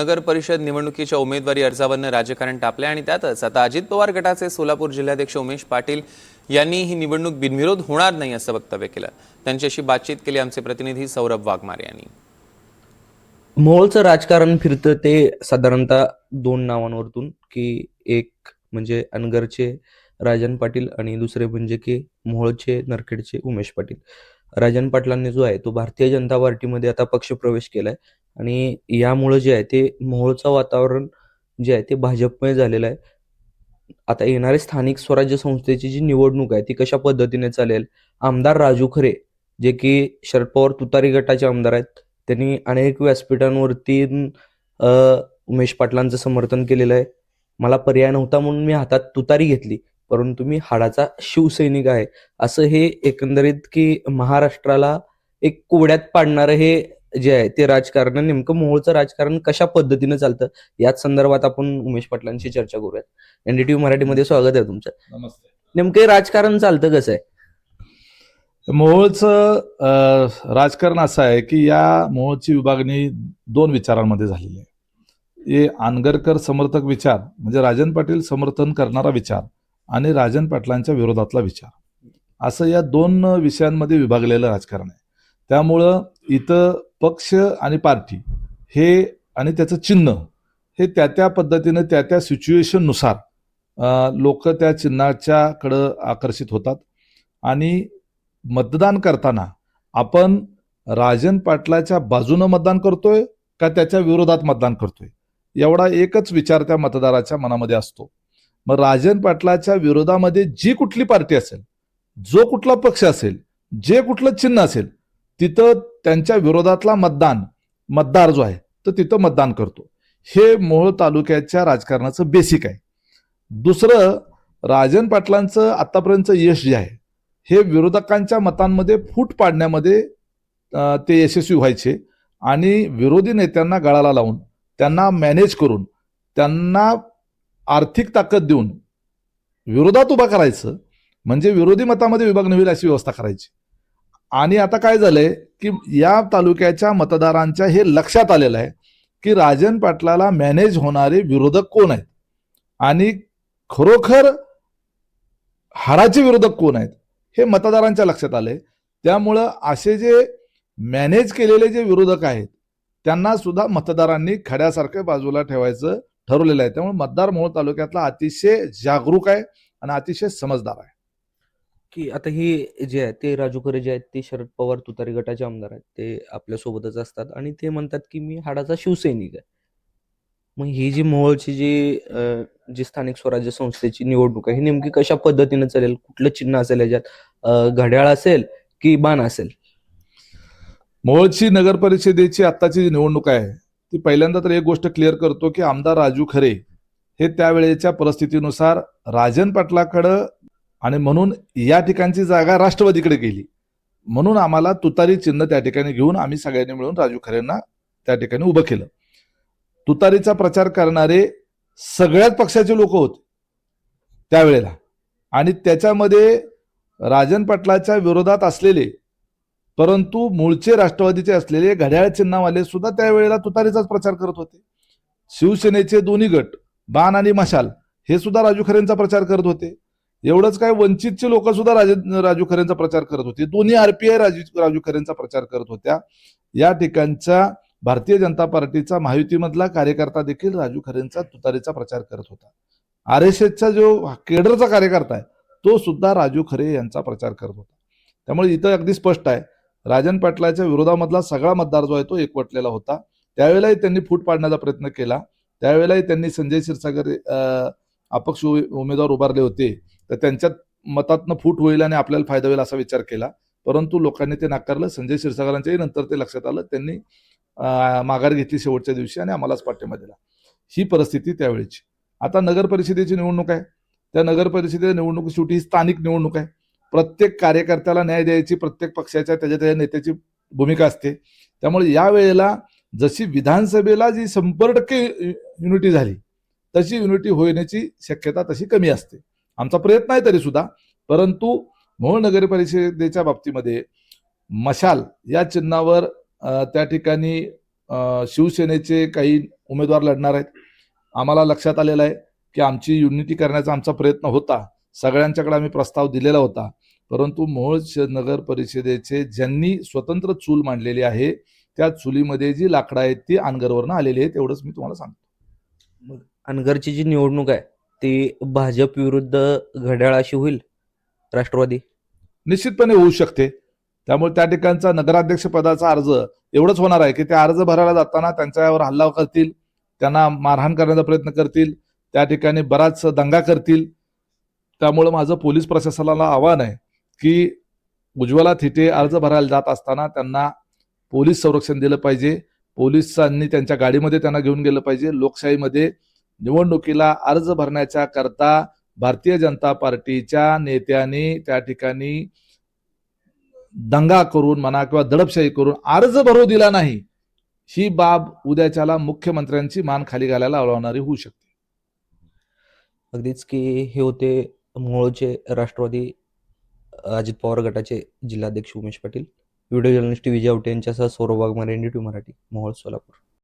नगर परिषद निवडणुकीच्या उमेदवारी अर्जावरनं राजकारण तापले आणि त्यातच आता अजित पवार गटाचे सोलापूर जिल्हाध्यक्ष उमेश पाटील यांनी ही निवडणूक बिनविरोध होणार नाही असं वक्तव्य केलं. त्यांच्याशी बातचीत केली आमचे प्रतिनिधी सौरभ वाघमारे यांनी. मोहोळचं राजकारण फिरतं ते साधारणतः दोन नावांवरतून की एक म्हणजे अनगरचे राजन पाटील आणि दुसरे म्हणजे की मोहोळचे नरखेडचे उमेश पाटील. राजन पाटलांनी जो आहे तो भारतीय जनता पार्टीमध्ये आता पक्ष प्रवेश केलाय. आणि यामुळं जे आहे ते मोहोळचं वातावरण जे आहे ते भाजपमय झालेलं आहे. आता येणारे स्थानिक स्वराज्य संस्थेची जी निवडणूक आहे ती कशा पद्धतीने चालेल? आमदार राजू खरे जे की शरद पवार तुतारी गटाचे आमदार आहेत त्यांनी अनेक व्यासपीठांवरती उमेश पाटलांचं समर्थन केलेलं आहे. मला पर्याय नव्हता म्हणून मी हातात तुतारी घेतली परंतु मी हाडाचा शिवसैनिक आहे. असं हे एकंदरीत की महाराष्ट्राला एक कोड्यात पाडणारं हे जे आहे ते राजकारण नेमकं मोहोळचं राजकारण कशा पद्धतीनं चालतं याच संदर्भात आपण उमेश पाटलांशी चर्चा करूयात. एनडीटीव्ही मराठीमध्ये स्वागत आहे तुमचं. नमस्ते. नेमकं हे राजकारण चालतं कसं आहे? मोहोळचं राजकारण असं आहे की या मोहोळची विभागणी दोन विचारांमध्ये झालेली आहे. हे आनगरकर समर्थक विचार म्हणजे राजन पाटील समर्थन करणारा विचार आणि राजन पाटलांच्या विरोधातला विचार. असं या दोन विषयांमध्ये विभागलेलं राजकारण आहे. त्यामुळं इथं पक्ष आणि पार्टी हे आणि त्याचं चिन्ह हे त्या त्या पद्धतीनं त्या त्या सिच्युएशननुसार लोक त्या चिन्हाच्याकडं आकर्षित होतात. आणि मतदान करताना आपण राजन पाटलाच्या बाजूनं मतदान करतोय का त्याच्या विरोधात मतदान करतोय? एवढा एकच विचार त्या मतदाराच्या मनामध्ये असतो. मग राजन पाटलाच्या विरोधामध्ये जी कुठली पार्टी असेल जो कुठला पक्ष असेल जे कुठलं चिन्ह असेल तिथं त्यांच्या विरोधातला मतदान मतदार जो आहे तर तिथं मतदान करतो. हे मोहोळ तालुक्याच्या राजकारणाचं बेसिक आहे. दुसरं राजन पाटलांचं आतापर्यंतचं यश जे आहे हे विरोधकांच्या मतांमध्ये फूट पाडण्यामध्ये ते यशस्वी व्हायचे आणि विरोधी नेत्यांना गळाला लावून त्यांना मॅनेज करून त्यांना आर्थिक ताकद देऊन विरोधात उभा करायचं म्हणजे विरोधी मतामध्ये विभागणी होईल अशी व्यवस्था करायची. आणि आता काय झालंय की या तालुक्याच्या मतदारांच्या हे लक्षात आलेलं आहे की राजन पाटलाला मॅनेज होणारे विरोधक कोण आहेत? आणि खरोखर हाडाचे विरोधक कोण आहेत? हे मतदारांच्या लक्षात आले त्यामुळं असे जे मॅनेज केलेले जे विरोधक आहेत त्यांना सुद्धा मतदारांनी खड्यासारख्या बाजूला ठेवायचं ठरवलेलं आहे. त्यामुळे मतदार मोहोळ तालुक्यातला अतिशय जागरूक आहे आणि अतिशय समजदार आहे. की आता हे जे आहे ते राजू खरे जे आहेत ते शरद पवार तुतारी गटाचे आमदार आहेत. ते आपल्या सोबतच असतात आणि ते म्हणतात की मी हाडाचा शिवसैनिक आहे. मग ही जी मोहोळची जी जी स्थानिक स्वराज्य संस्थेची निवडणूक आहे ही नेमकी कशा पद्धतीने चालेल? कुठलं चिन्ह असेल याच्यात? घड्याळ असेल की बाण असेल? मोहोळची नगर परिषदेची आत्ताची जी निवडणूक आहे ती पहिल्यांदा तर एक गोष्ट क्लिअर करतो की आमदार राजू खरे हे त्यावेळेच्या परिस्थितीनुसार राजन पाटलाकडं आणि म्हणून या ठिकाणची जागा राष्ट्रवादीकडे गेली. म्हणून आम्हाला तुतारी चिन्ह त्या ठिकाणी घेऊन आम्ही सगळ्यांनी मिळून राजू खरेंना त्या ठिकाणी उभं केलं. तुतारीचा प्रचार करणारे सगळ्याच पक्षाचे लोक होते त्यावेळेला. आणि त्याच्यामध्ये राजन पाटलाच्या विरोधात असलेले परंतु मूळचे राष्ट्रवादीचे असलेले घड्याळ चिन्हावाले सुद्धा त्यावेळेला तुतारीचाच प्रचार करत होते. शिवसेनेचे दोन्ही गट बाण आणि मशाल हे सुद्धा राजू खरेंचा प्रचार करत होते. एवढंच काय वंचितचे लोक सुद्धा राज राजू खरेंचा प्रचार करत होते. दोन्ही आरपीआय राजू राजू खरेंचा प्रचार करत होत्या. या ठिकाणच्या भारतीय जनता पार्टीचा महायुतीमधला कार्यकर्ता देखील राजू खरेंचा तुतारीचा प्रचार करत होता. आर एस एसचा जो केडरचा कार्यकर्ता आहे तो सुद्धा राजू खरे यांचा प्रचार करत होता. त्यामुळे इथं अगदी स्पष्ट आहे. राजन पाटलाच्या विरोधामधला सगळा मतदार जो आहे तो एकवटलेला होता. त्यावेळेलाही त्यांनी फूट पाडण्याचा प्रयत्न केला. त्यावेळेलाही त्यांनी संजय क्षीरसागर अं, अपक्ष उमे- उमेदवार उभारले होते. तर त्यांच्यात मतातनं फूट होईल आणि आपल्याला फायदा होईल असा विचार केला. परंतु लोकांनी ते नाकारलं. संजय क्षीरसागरांच्याही नंतर ते लक्षात आलं. त्यांनी माघार घेतली शेवटच्या दिवशी आणि आम्हालाच पाठिंबा दिला. ही परिस्थिती त्यावेळेची. आता नगर परिषदेची निवडणूक आहे. त्या नगर परिषदेच्या निवडणूक शेवटी ही स्थानिक निवडणूक आहे. प्रत्येक कार्यकर्त्याला न्याय द्यायची प्रत्येक पक्षाच्या त्याच्या त्याच्या नेत्याची भूमिका असते. त्यामुळे या वेळेला जशी विधानसभेला जी शंभर टक्के युनिटी झाली तशी युनिटी होण्याची शक्यता तशी कमी असते. आमचा प्रयत्न आहे तरी सुद्धा. परंतु मोहोळ नगर परिषदेच्या बाबतीमध्ये मशाल या चिन्हावर त्या ठिकाणी शिवसेनेचे काही उमेदवार लढणार आहेत. आम्हाला लक्षात आलेलं आहे की आमची युनिटी करण्याचा आमचा प्रयत्न होता. सगळ्यांच्याकडे आम्ही प्रस्ताव दिलेला होता. परंतु मोहोळ नगर परिषदेचे ज्यांनी स्वतंत्र चूल मांडलेली आहे त्या चुलीमध्ये जी लाकडं आहेत ती अनगरवरनं आलेली आहेत एवढंच मी तुम्हाला सांगतो. अनगरची जी निवडणूक आहे ती भाजप विरुद्ध घड्याळाशी होईल? राष्ट्रवादी? निश्चितपणे होऊ शकते. त्यामुळे त्या ठिकाणचा नगराध्यक्ष पदाचा अर्ज एवढंच होणार आहे की ते अर्ज भरायला जाताना त्यांच्यावर हल्ला करतील त्यांना मारहाण करण्याचा प्रयत्न करतील त्या ठिकाणी बराच दंगा करतील. त्यामुळे माझं पोलीस प्रशासनाला आव्हान आहे की उज्ज्वला थिटे अर्ज भरायला जात असताना त्यांना पोलीस संरक्षण दिलं पाहिजे. पोलिसांनी त्यांच्या गाडीमध्ये त्यांना घेऊन गेलं पाहिजे. लोकशाहीमध्ये निवडणुकीला अर्ज भरण्याच्या करता भारतीय जनता पार्टीच्या नेत्यांनी त्या ठिकाणी दंगा करून म्हणा किंवा दडपशाही करून अर्ज भरू दिला नाही. ही बाब उद्याच्याला मुख्यमंत्र्यांची मान खाली घालायला लावणारी होऊ शकते. अगदीच की हे होते मोहोळचे राष्ट्रवादी अजित पवार गटाचे जिल्हाध्यक्ष उमेश पाटील व्हिडिओ जर्नलिस्ट विजय आवटे यांच्यासह सौरभ वाघमारे एनडीटी मराठी मोहोळ सोलापूर.